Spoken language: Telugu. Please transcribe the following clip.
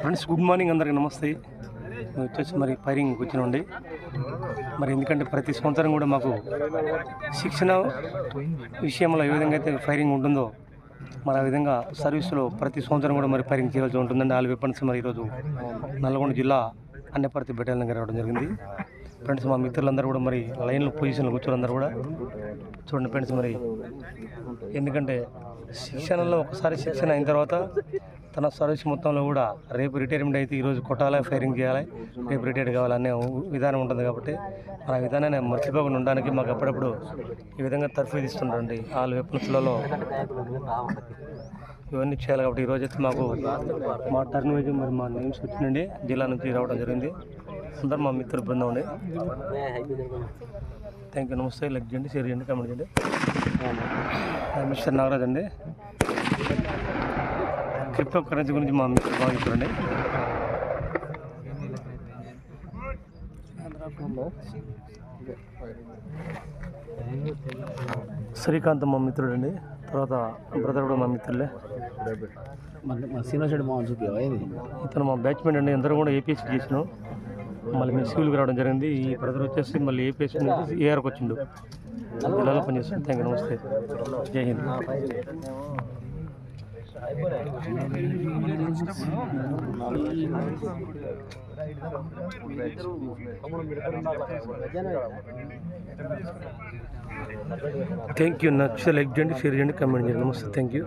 ఫ్రెండ్స్ గుడ్ మార్నింగ్ అందరికీ నమస్తే. వచ్చేసి మరి ఫైరింగ్ వచ్చినండి మరి ఎందుకంటే ప్రతి సంవత్సరం కూడా మాకు శిక్షణ విషయంలో ఏ విధంగా అయితే ఫైరింగ్ ఉంటుందో మరి ఆ విధంగా సర్వీసులో ప్రతి సంవత్సరం కూడా మరి ఫైరింగ్ చేయాల్సి ఉంటుందండి. ఆల్ వెపన్స్ మరి ఈరోజు నల్గొండ జిల్లా అన్నపర్తి బెటాలియన్ దగ్గర రావడం జరిగింది. ఫ్రెండ్స్ మా మిత్రులందరూ కూడా మరి లైన్లో పొజిషన్లో కూర్చోరందరూ కూడా చూడండి ఫ్రెండ్స్ మరి ఎందుకంటే శిక్షణలో ఒకసారి శిక్షణ అయిన తర్వాత తన సర్వీస్ మొత్తంలో కూడా రేపు రిటైర్మెంట్ అయితే ఈరోజు కొట్టాలి ఫైరింగ్ చేయాలి రేపు రిటైర్డ్ కావాలనే విధానం ఉంటుంది కాబట్టి మన ఆ విధానాన్ని మర్చిపోకుండా ఉండడానికి మాకు అప్పుడప్పుడు ఈ విధంగా తర్ఫీదు ఇస్తుంటారండి ఆల్ వెపన్స్లలో ఇవన్నీ చేయాలి కాబట్టి ఈరోజు అయితే మాకు మా టర్న్ వైజ్ మరి మా నేమ్స్ వచ్చినండి జిల్లా నుంచి రావడం జరిగింది. అందరు మా మిత్రుల బృందం అండి. Thank you. నమస్తే. లైక్ చేయండి షేర్ చేయండి కామెంట్ చేయండి. మిస్టర్ నాగరాజ్ అండి. క్రిప్టో కరెన్సీ గురించి మా మిత్రులు బాగా శ్రీకాంత్ మా మిత్రుడు అండి తర్వాత బ్రదర్ కూడా మా మిత్రులే. ఇతను మా బ్యాచ్మెంట్ అండి. అందరూ కూడా ఏపీఎస్సీ చేసినాం. మళ్ళీ మేము సివిల్కి రావడం జరిగింది. ఈ బ్రదర్ వచ్చేసి మళ్ళీ ఏపీఎస్సీ నుంచి ఏఆర్కి వచ్చిండు. జిల్లాలో పనిచేస్తుంది థ్యాంక్ యూ నమస్తే. జై హింద్. థ్యాంక్ యూ నచ్చ లైక్ చేయండి షేర్ చేయండి కమెంట్ చేయండి నమస్తే థ్యాంక్ యూ